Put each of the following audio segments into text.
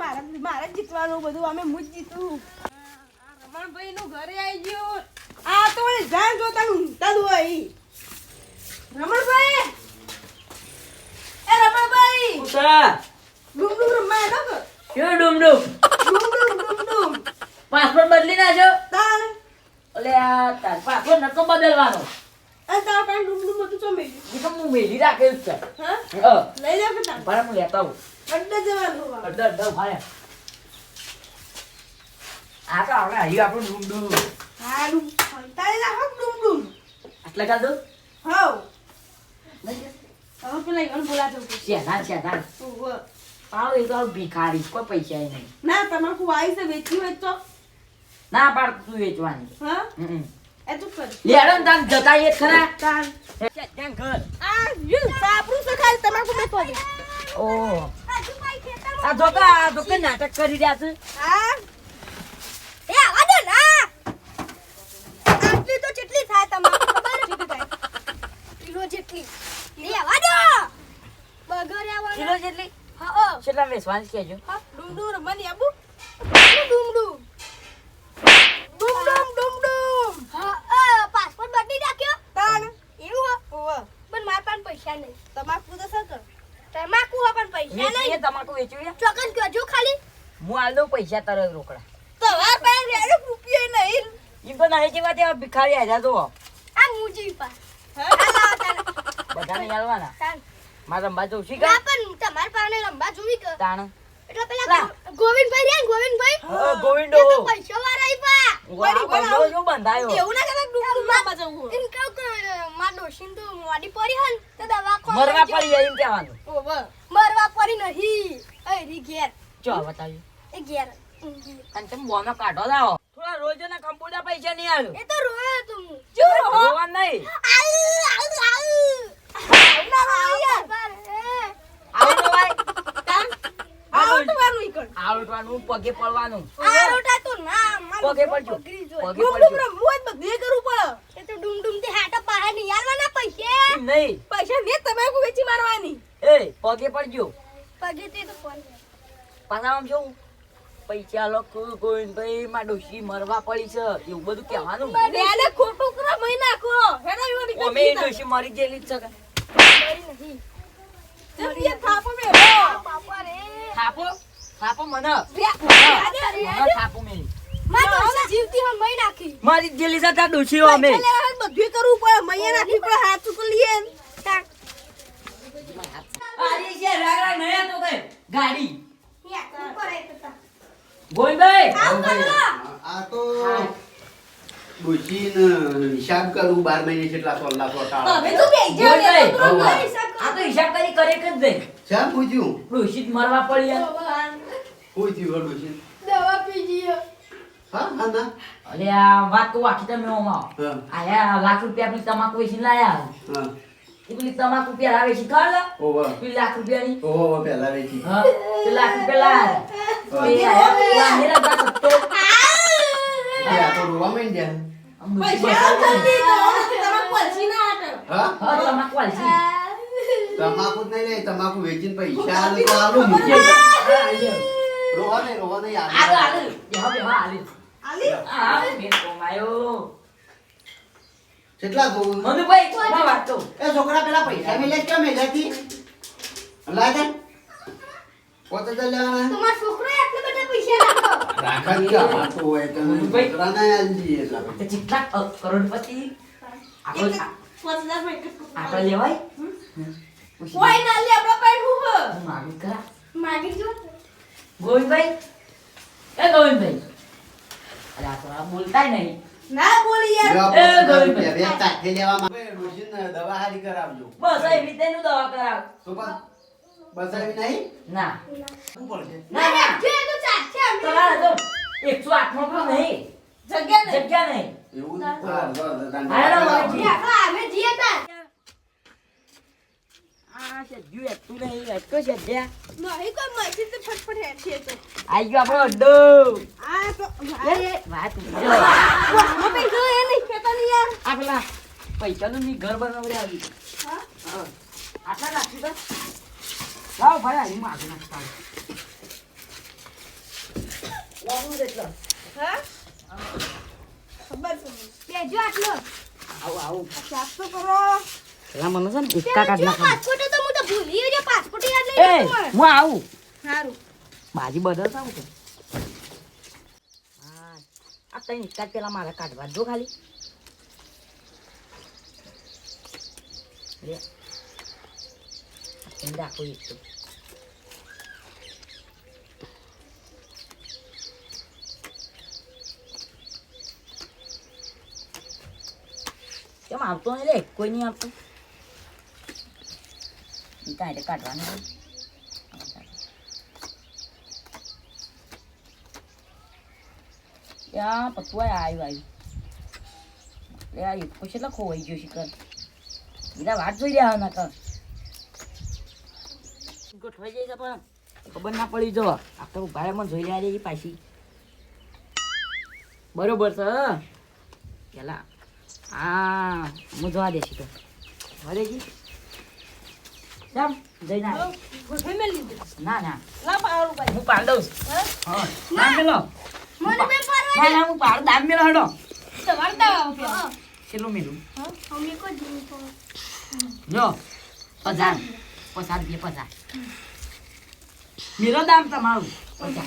મારે મારે જીતવાનું બધું અમે હું જ જીતું. રમણભાઈ નું ઘરે આવી ગયું. આ તો વળી જાણ જોતા ઊંઘતા હોય રમણભાઈ! એ રમણભાઈ! ઉતરા ડૂમ ડૂમ રમવા કે? ડૂમ ડૂમ ડૂમ ડૂમ ડૂમ ડૂમ પાસપોર્ટ બદલી નાખજો. તાર ઓલે આ તાર પાસપોર્ટ નતો બદલવાનો. આ તાર પાસે ડૂમ ડૂમ હતું તો મેલી મેલી રાખેલું છે. હા? લઈ લે પણ ભાડે હું લેતા આવું. અડ્ડે જવાનું આ તો આપણે અહીં આપણું ડૂમ ડૂમ હા ડૂમ તારે રાખો ડૂમ હવે. પેલા બોલાતો. શેના શેના. આવો એ તો ભિખારી કોઈ પૈસા નહીં. ના તમાકુ વાવી છે વેચી હોય તો? ના પાડ તું વેચવાની. હા. એ તું કર. તાન જતા એ ખરા. તાણ ત્યાં ઘર. આ યુ સાપરું તમાકુ મેં તો ઓહ. આ જો તો આ નાટક કરી રહ્યા છે. હા? એ આવા દો ના આટલી તો કેટલી થાય ખબર કેટલી કિલો જેટલી. એ આવા દો. બગર કિલો જેટલી? હા કેટલા વેચવાની કહેજો. હા ડુમ રમવાની આબુ. ડુમ ડુમ ડુમ ડુમ ડુમ હા પાસપોર્ટ બદલી નાખ્યો. તાણ. એવું હો. પણ મારા પાસે પૈસા નહીં. તમાકુ તો સર તમાકુ હો પણ પૈસા નહીં. તમાકુ વેચવી ચોકન ખાલી. હું આલ દઉં પૈસા તરત રોકડા. તમાર પાસે રેડો રૂપિયો નહીં. એમ તો નહીં જેવા તેવા ભિખારી આવ્યા તો આ મુજી પા હા? આ લાવો તાને. બધાને યાલવાના મારા રંબા જવું શી ના કા પણ તમારા પાસે રંબા જોવી કે તાણ. એટલે પેલા ગોવિંદભાઈ ગોવિંદભાઈ? ગોવિંદો. તો પૈસા વાળા. વાહ, બંધો જો બંધાયો? એવું ના માર ડોશીને તો મોડી પડી હે ને તો દવાખાને મરવા પડી જાય એમ કહેવાનું ઓવા મરવા પડી નહીં એ રી ચો બતાવ્યું. એ ઘેર અને તમે બોનો કાઢો લાવો. થોડા રોજના કંપુડા પૈસા નહીં આવ્યો એ તો રોયો તો હું. જો રોવા નહીં. ના આવડવાનું પગે પડવાનું. આ તો ના પગે પડજો. પગે પડજો તો બધે કરવું પડે એ તો ડુમ ડુમથી હાટા પાહે નહીં આલવાના પૈસા. નહીં. પૈસા ને તમે વેચી મારવાની. એ પગે પડજો. પગે તે તો કોણ પાછા આમ શું? પૈસા લોકો ગોવિંદભાઈ માં ડોશી મરવા પડી છે. એવું બધું કહેવાનું એને ખોટું કરો મહી નાખો. હેડો ઈવન ઈકણ અમે ડોશી મરી ગયેલી જ છે મરી નહીં જલ્દી થાપો મે બાપા રે. થાપો? થાપો મને? રે થાપો મેલી મારો નાખી. જેલી ડોશીઓ અમે. બધું કરવું પડે મૈયા પડે હાથ ચૂકો લઈએ આરી છે રાગડા નયા તો કઈ? ગાડી. ગોવિંદભાઈ! આ તો ડોશીને હિસાબ કરું બાર મહિને કેટલા સોળ લાખ હવે તો બેહી જાઓ, ગોવિંદભાઈ, એ તો બરોબર હવે. હિસાબ કરો. આ તો હિસાબ કરી કરે કે નહીં? શા પૂછ્યું? ડોશી મરવા પડી એમ. ડોશી. દવા પીજી હા હા ના અલે આ વાત તો આખી તમે ઓમાં. આયા લાખ રૂપિયા આપણી તમાકુ વેચીને લાયા. હા. પેલી તમાકુ પેલા વેચી ખબર ઓવા. પેલી લાખ રૂપિયાની. ઓહો પહેલા વેચી હા. પેલી લાખ રૂપિયા પેલા હેરા દા સત્તો આ તો રોવા મેં આમ પૈસા જલ્દી દો તમારે પલસી ના હાટે. હા? હા તમાકુ આલસી તમાકુ જ નહીં લે તમાકુ વેચીને પૈસા આલે તો આલું. મૂકે રોવા નહીં રોવા નહીં આલે. આલે આલે બેહો બેહો આલે. આલી? આ મેં કોમાયો કેટલા ગોળ મનુભાઈ માં વાત તો એ છોકરા પેલા પૈસા મેલે કેમ મેલેથી લાગે પોતે તો લેવાના. તમાર છોકરો આટલા બધા પૈસા રાખો. રાખા કે વાતો હોય? તમે છોકરાને આલજી એટલા. તે કેટલા કરોડપતિ. આપણો. આપણે લેવાય? કોઈ ના લે, આપણા પાસે શું છે? હું કરા? માગી જો ગોવિંદભાઈ? એ ગોવિંદભાઈ. અરે આ તો બોલતાય નહીં. ના બોલી યાર. એ પોતે બે તાકે લેવા માંગે. ડોશીને દવા હારી કરાવજો. બસ એવી રીતે નું દવા કરાવ. તો બસ આવી નહીં? ના. શું પડશે? ના ના. જે તો ચાલશે અમે તો એકસો આઠ પણ નહીં. જગ્યા નહીં. જગ્યા નહીં. એવું? હા, અમે જીએ તા તો તો તો. પૈસા પૈસાનું ની ઘર બનાવડે આવી. આટલા રાખી દો. લાવો ભાઈ હાલી માગું નાખતા લાવું એટલો. હા? ખબર છે આવું આવું. સાફ તો કરો. પેલા મને છે ને એકા કાઢ નાખો એ હું આવું. સારું. બાજી બદલ આવું હા આ તઈ જ પેલા મારે કાઢવા જો ખાલી. લે. રાખો તો. કેમ આવતો નહીં લે? કોઈ નહીં આવતો. કાંઈ કાઢવાનું હોય. ત્યાં પતુઆ આવ્યું આવ્યું લે આ એક પછી એટલે ખોવાઈ ગયો શિકર. બીજા વાત જોઈ રહ્યા ના કર ગોઠવાઈ જાય પણ. ખબર ના પડી જો. આપણે ભાઈ મને જોઈ રહ્યા છે પાછી. બરોબર છે પેલા. હા હું જોવા દેશી તો. હરેજી ચાલ જઈને ના ના. હું પાડ દઉં. છું. હા. દામ મેલો. મને ના ના હું પાડ દામ મેલો હડો. તમારે પેલા. કેટલું મેલું? અમે તો જો પચાસ પચાસ રૂપિયા પચાસ મેરો દામ તમારું.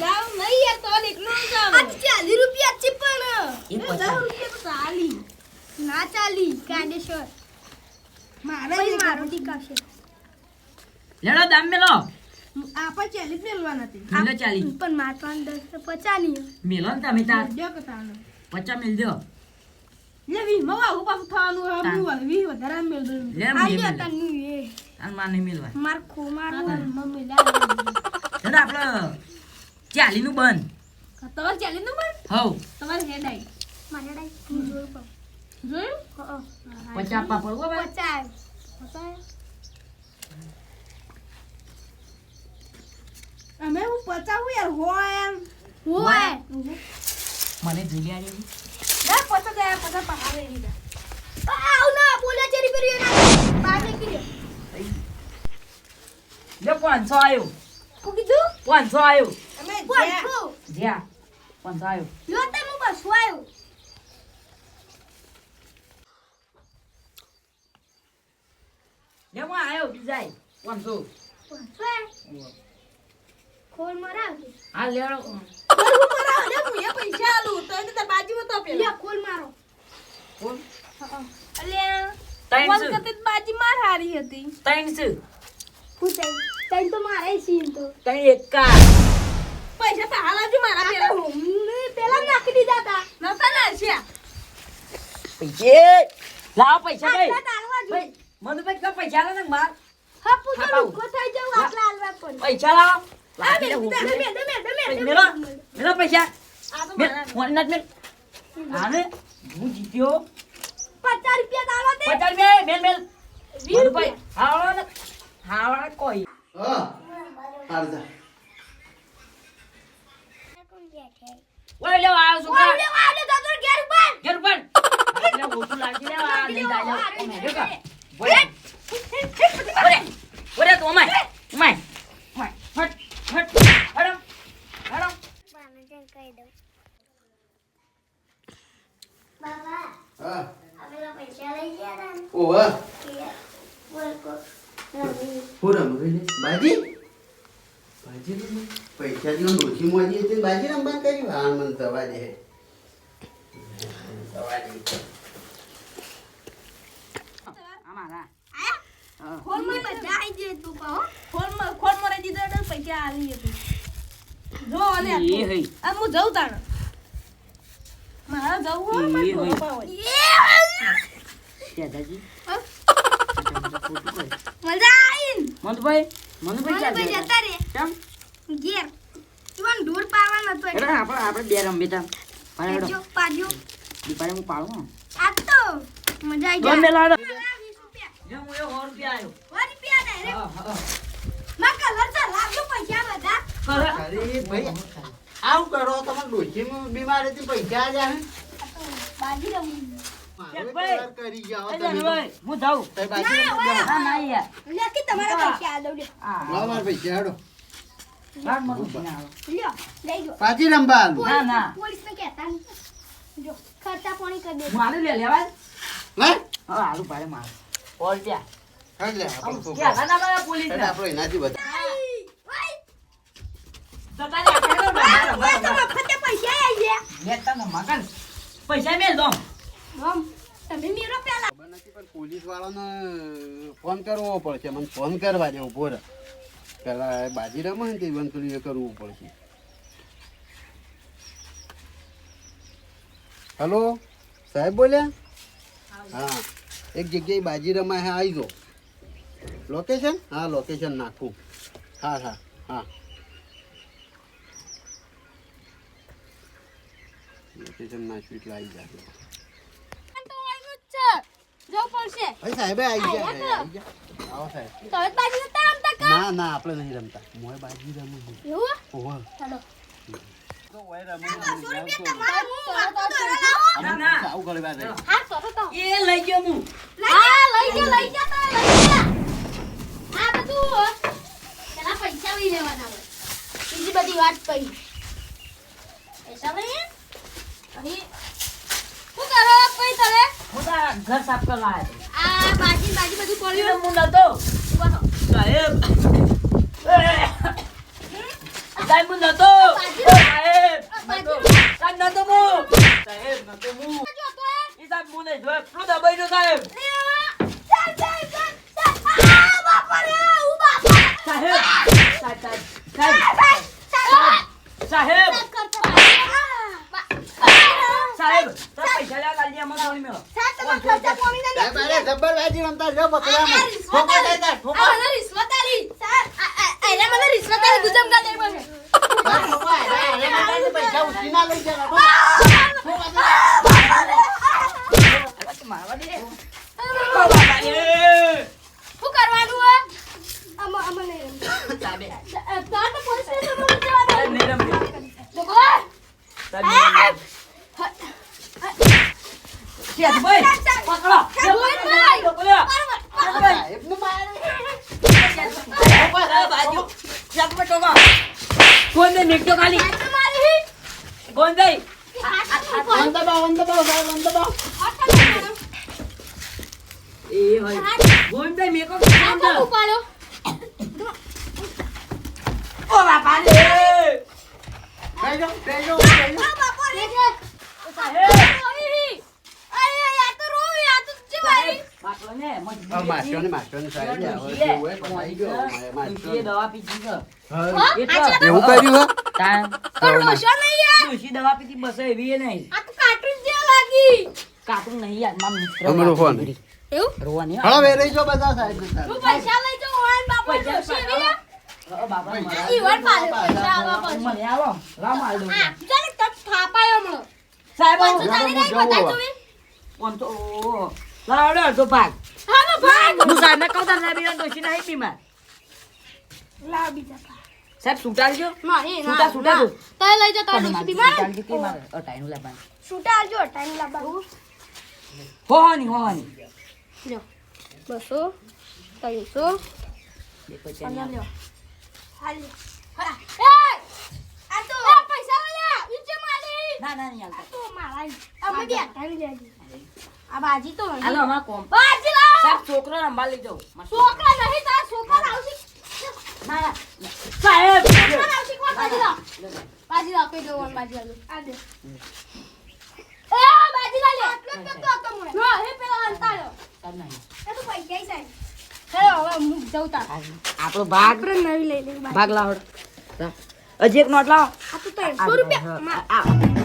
જાવ નહીં યાર તો એકલું જાવ આ ચાલીસ રૂપિયા છે પણ. એ પચાસ. રૂપિયા તો ચાલી. ના ચાલી કાયદેસર મારે લેડો દામ મેલો. આપણે ચાલીસ મેળવાના હતી. મેલો ચાલી. પણ માર પાસે દસ પચાસ નહીં મેલો ને તમે તાર. જો મેલ દો. લે વી મવા આવું થવાનું હવે. હું વી વધારે મેળ દઉં લે આ મેલ લ્યો મેલ તન્નું એ. તારમાં મેલવા માર ખો માર મમ્મી લા લેડો આપણે ચાલી નું બંધ. તમારે ચાલી નંબર હવ. તમારે હેડ મારે ડાઈ જોયું? જોયું હઅ. પચાસ આપવા પડવો ભાઈ. પચાસ? અમે હું પચાવું યાર હોય એમ. હોય? મને જોઈ લે આવી ના પચાસ ગયા પચાસ પહાડે લીધા આવ ના બોલે ચરી કરી ના બાર નીકળી લે પાંચસો આવ્યો હું કીધું? પાંચસો આવ્યો અમે કોણ જ્યાં- છું જ્યાં? પાંચસો આવ્યો લો તે હું બસ આવ્યો લે હું આવ્યો બીજા પાંચસો. ખોલ મરાવજે હા. લેડો પણ હું કરાવ હું એ પૈસા આલું. તો એને તો બાજુ હતો પેલા લ્યો ખોલ મારો. બાજી હારી હતી. તો સીન તો. એકા પૈસા તો પેલા. પેલા નાખી દીધા તા. નતા ના પૈસે. લાવ પૈસા ભાઈ. મને ભાઈ પૈસા લાવ માર. હા પૂછો થઈ જાવ આટલા હાલવા પણ. પૈસા લાવ. આ દે મેલો મેલો પૈસા આ તો હું જીત્યો પચાસ રૂપિયા દે પચાસ બે મેલ મેલ વીસ રૂપિયા હાવડા ને હાવડા કોઈ હા હાલ જા ઓય લે આ ઓલે વાલે દાદર ઘેર ઉપર ઘેર પર એટલે ઓછું લાગી લે આ નહીં જાય ઓમે દેખા બોલે બોલે બોલે તો ઓમે ઓમે ઓમે હટ હટ હડમ હડમ હા ઓવા હું. રમવી લે બાજી? બાજી રમવી? પૈસા મોજી હતી બાજી રમવાનું કર્યું હા મને થવા દે. થવા દે. અમારા. ખોલમાં બધા આઈ જે તું કહો. ખોલમાં ખોલ મરે દીધો પૈસા આવી હતી જો અને એ આટલું. હઈ. આ હું જઉં તાણ મારે જવું હોય મારે એ હોય. ધોપા હોય. દાદાજી હા? ખોટું કોઈ મજા આઈ મનભાઈ મનભાઈ મને ભાઈ ક્યાં જતા રે કેમ? ઘેર. તું ઢોર પાવાનો હતો એટલે આપણે આપણે બે રમી તા પાડો જો પાજો હું પાડું આ તો મજા આઈ ગમે લાડો. જો હું એ સો રૂપિયા આવ્યો સો રૂપિયા direct હા, હા. માં કલર તો લાવજો પૈસા બધા? કરે. અરે ભાઈ આવું કરો તમે ડોશીમાં બીમાર પૈસા જ આવે બાજી રમું મારો ભાઈ. કરાર કરી ગયા હો એટલે તમે તો. ભાઈ, હું જાઉં. રમવા જાઓ. ના, ના, યાર. લ્યો કે તમારા પૈસા આ દઉં લ્યો. આ, લાવો મારા પૈસા હેડો લાડમાં મૂકી ના આવે. લ્યો લઈ જો પાછી રમવાનું. ના, ના. પોલીસને કહેતા જો ખર્ચા પાણી કરી દે. હું આલુ લે લેવાય? હે? આલુ પાડે મારું. ઓલટ્યા હેડ લે આમ ક્યાં ના ના પોલીસ આપણે એનાથી બધા તો તારે આપણે તો રમવા, રમવા, રમવા. મફતે પૈસા આવી ગયા લેતા ને મગન પૈસા મેલ દો તમે મેરો પેલા. પણ પોલીસ વાળાને ફોન કરવો પડશે. મને ફોન કરવા દે ઊભો રહે. પેલા બાજી રમે ને તે વંતુલી કરવું પડશે. હલો? સાહેબ બોલ્યા? હા. એક જગ્યાએ બાજી રમાય હા આવી જો લોકેશન હા લોકેશન નાખું. હા હા હા લોકેશન નાખ્યું એટલે આવી જાય તો આનું જ છે જો પડશે ભાઈ સાહેબે આવી ગયા આયા આવી ગયા આવો સાહેબ તો જ બાજી નતા રમતા કા ના ના આપણે નહીં રમતા. મોય બાજી રમું છું. એવું? ઓહો. ચાલો તો ઓય રમું છું, જાઉં છું. ના, ના. આવું. કરવા દે. હા તો તો તો. એ લઈ ગયો હું. લઈ જા લઈ જા તો લઈ જા આ બધું પેલા પૈસા લઈ લેવાના હોય. બીજી બધી વાત કરી પૈસા લઈએ અહીં શું કરો કઈ તમે? હું તારા ઘર સાફ કરવા આવ્યો. આ બાજી બાજી બધું પડ્યું. હું નતો સાહેબ. સાહેબ હું નતો સાહેબ. સાહેબ નતો હું સાહેબ નતો હું એ સાહેબ હું નહીં જોયો. પેલો દબાઈ સાહેબ? સાહેબ સાહેબ સાહેબ સાહેબ મારવા દે ઓ બાબા રે સાહેબ સાહેબ નહીં રમજો સાહેબ નહીં રમજો ક્યાં ભાઈ પકડો પકડો સાહેબને મારે. વન દબાવો, વન દબાવો, સાહેબ, વન દબાવો. બેસો, બેસો, બેસો. હવે માસ્ટરને, માસ્ટરને સાહેબ, હવે જેવું હોય પતાઈ ગયો. હવે માસ્ટર. દવા પીધી છે હા. એટલે એવું કર્યું હે? દવા પીધી બસ એવી એ નહીં. કાકડું નહીં યાર મારા મિત્ર અમારો ફોન. રોવા નહીં હળો, લઈ જો બધા સાહેબ તું પૈસા લઈ જો ઓન બાપા ડોશી રહ્યા બાપા ઈ વર પાડે પૈસા આવા પછી મને આવો લાવ માલ દઉં ચાલે તક થાપાયો હમણો. સાહેબ રહી બધા જોઈ ફોન તો ભાગ. હા ભાગ હું સાહેબને કહું તારે સાહેબ એવા ડોશી નહીં બીમાર લાવ પા. સાહેબ સુટાડજો. નહીં છૂટા, છૂટા તું. તો લઈ જા તો ડોશી બીમાર. સુટાડજો કે મારે? અટાઈનું લાવવાનું છૂટા આવજો ટાઈમ લાવવાનું હો ની હો ની જો બસો ત્રણસો બે આવે. લ્યો. હાલ. હા એ! આ તો પૈસા વાળા ઈચે મારી ના ના નહીં હાલતા. તો મારા ટાઈમ આ બાજી તો. હાલો અમારા કોમ. બાજી સાહેબ છોકરો રંબા લઈ મારા છોકરા નહીં તારા છોકરા આવશે. સાહેબ આવશે. કોણ બાજી લાવ બાજી લાવ કઈ દો બાજી લાવ આ દે. એ બાજી લે. આટલો જ તો હતો મને. હે પેલા અંતાળો. સાહેબ નહીં. એ તો પૈસા ઈ હેલો હવે હું જઉં તાર. આપણો ભાગ. આપણે નવી લઈ લઈ ભાગ લાવો. હજી એક નોટ લાવો. આ તો રૂપિયા. આ-